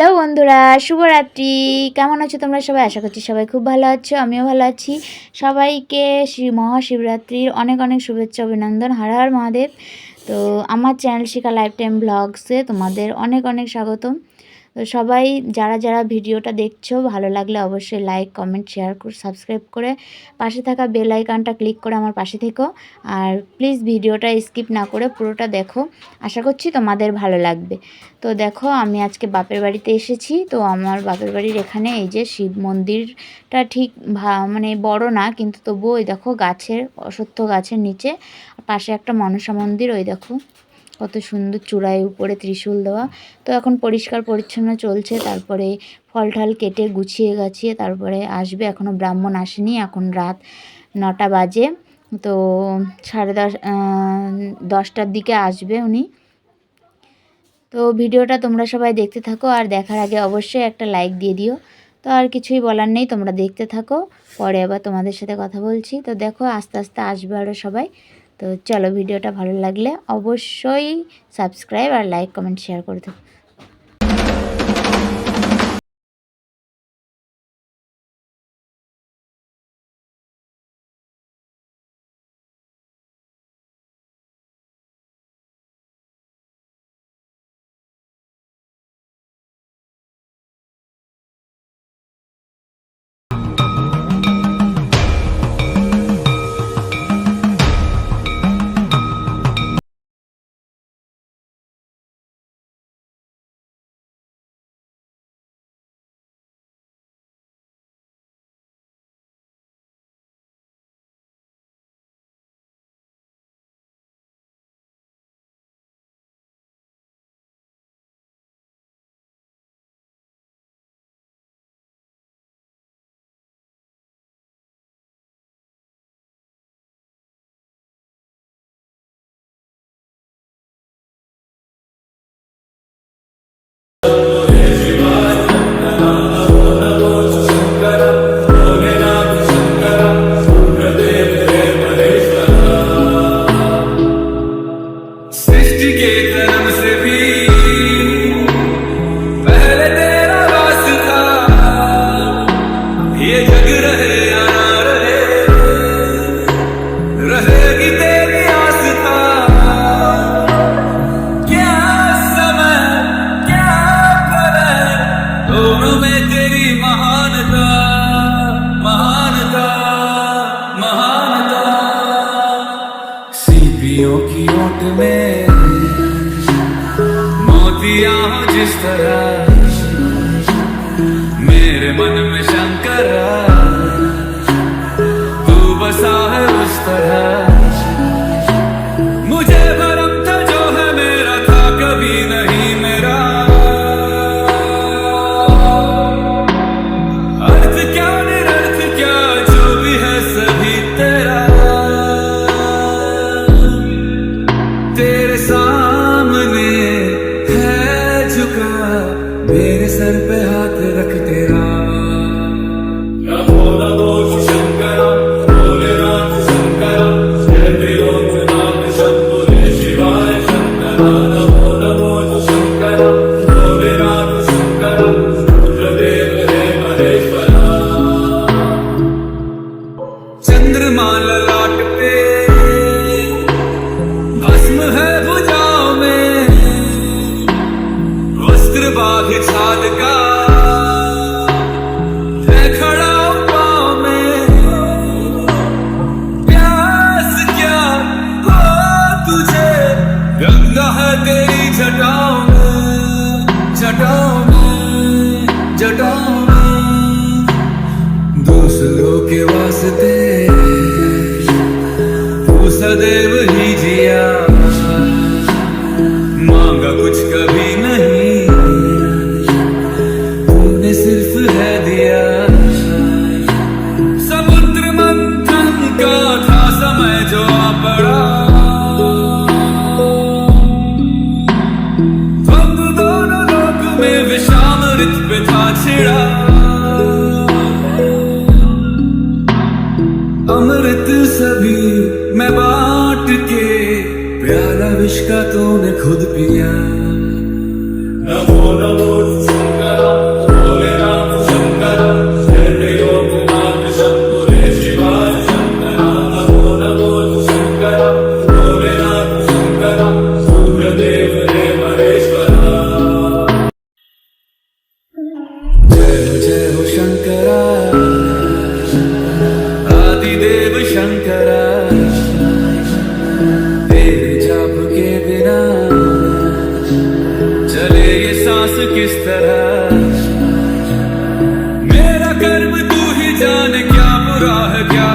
Hello বন্ধুরা, শুভরাত্রি। কেমন আছো তোমরা সবাই? আশা করছি সবাই খুব ভালো আছো, আমিও ভালো আছি। সবাইকে শ্রী মহাশিবরাত্রির অনেক অনেক শুভেচ্ছা, অভিনন্দন, হর হর মহাদেব। তো আমার চ্যানেল শিখা লাইফ টাইম ব্লগসে তোমাদের অনেক অনেক স্বাগতম। তো সবাই যারা যারা ভিডিওটা দেখছ, ভালো লাগলে অবশ্যই লাইক কমেন্ট শেয়ার করে সাবস্ক্রাইব করে পাশে থাকা বেল আইকনটা ক্লিক করে আমার পাশে থেকো। আর প্লিজ ভিডিওটা স্কিপ না করে পুরোটা দেখো। আশা করছি তোমাদের ভালো লাগবে। তো দেখো, আমি আজকে বাপের বাড়িতে এসেছি। তো আমার বাপের বাড়ির এখানে এই যে শিব মন্দিরটা ঠিক মানে বড় না, কিন্তু তবুও ওই দেখো গাছের, অসত্য গাছের নিচে পাশে একটা মনসা মন্দির, ওই দেখো। কত সুন্দর চূড়ায় উপরে ত্রিশূল দেওয়া। তো এখন পরিষ্কার পরিচ্ছন্ন চলছে, তারপরে ফল ঠাল কেটে গুছিয়ে গাছিয়ে তারপরে আসবে। এখনও ব্রাহ্মণ আসেনি, এখন রাত নটা বাজে। তো সাড়ে দশ দশটার দিকে আসবে উনি। তো ভিডিওটা তোমরা সবাই দেখতে থাকো, আর দেখার আগে অবশ্যই একটা লাইক দিয়ে দিও। তো আর কিছুই বলার নেই, তোমরা দেখতে থাকো। পরে আবার তোমাদের সাথে কথা বলছি। তো দেখো আস্তে আস্তে আসবে আরও সবাই। তো চলো ভিডিওটা ভালো লাগলে অবশ্যই সাবস্ক্রাইব আর লাইক কমেন্ট শেয়ার করে দেবো جگ رہے گی تیری آستا کیا سمے تیری مہانتا مہانتا مہانتا۔ کی اوٹ میں، موتیاں جس طرح ہے اس طرح مجھے بھرم تھا جو ہے میرا تھا، کبھی نہیں میرا۔ ارتھ کیا نرتھ کیا جو بھی ہے سبھی تیرا۔ تیرے سامنے ہے جھکا، میرے سر پہ अमृत सभी मैं बांट के प्याला विष का तूने खुद पिया नमो नमो शंकर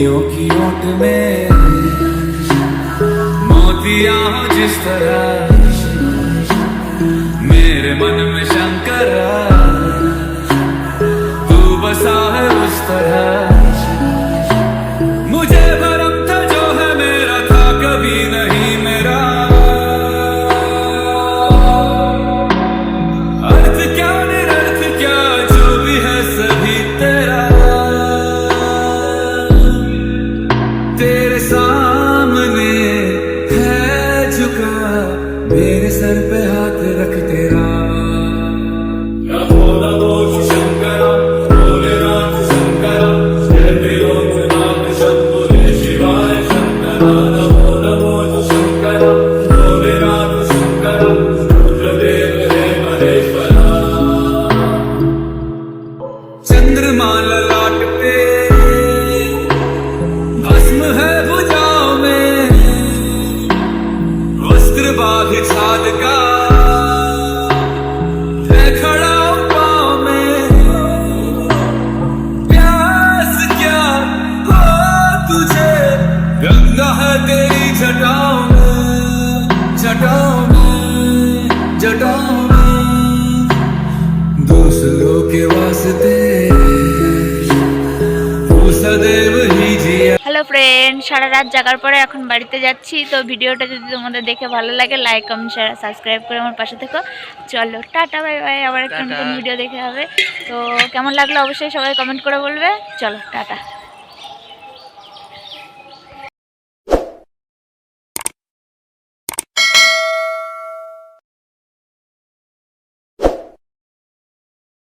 بیویوں کی روٹ میں موتیا جس طرح میرے من میں میرے سر پہ ہاتھ رکھ হ্যালো ফ্রেন্ড সারা রাত জাগার পরে এখন বাড়িতে যাচ্ছি। তো ভিডিওটা যদি তোমাদের দেখে ভালো লাগে লাইক কমেন্ট শেয়ার সাবস্ক্রাইব করে আমার পাশে থেকো। চলো টাটা বাই বাই আবার একটা নতুন ভিডিও দেখে হবে। তো কেমন লাগল অবশ্যই সবাই কমেন্ট করে বলবে। চলো টাটা।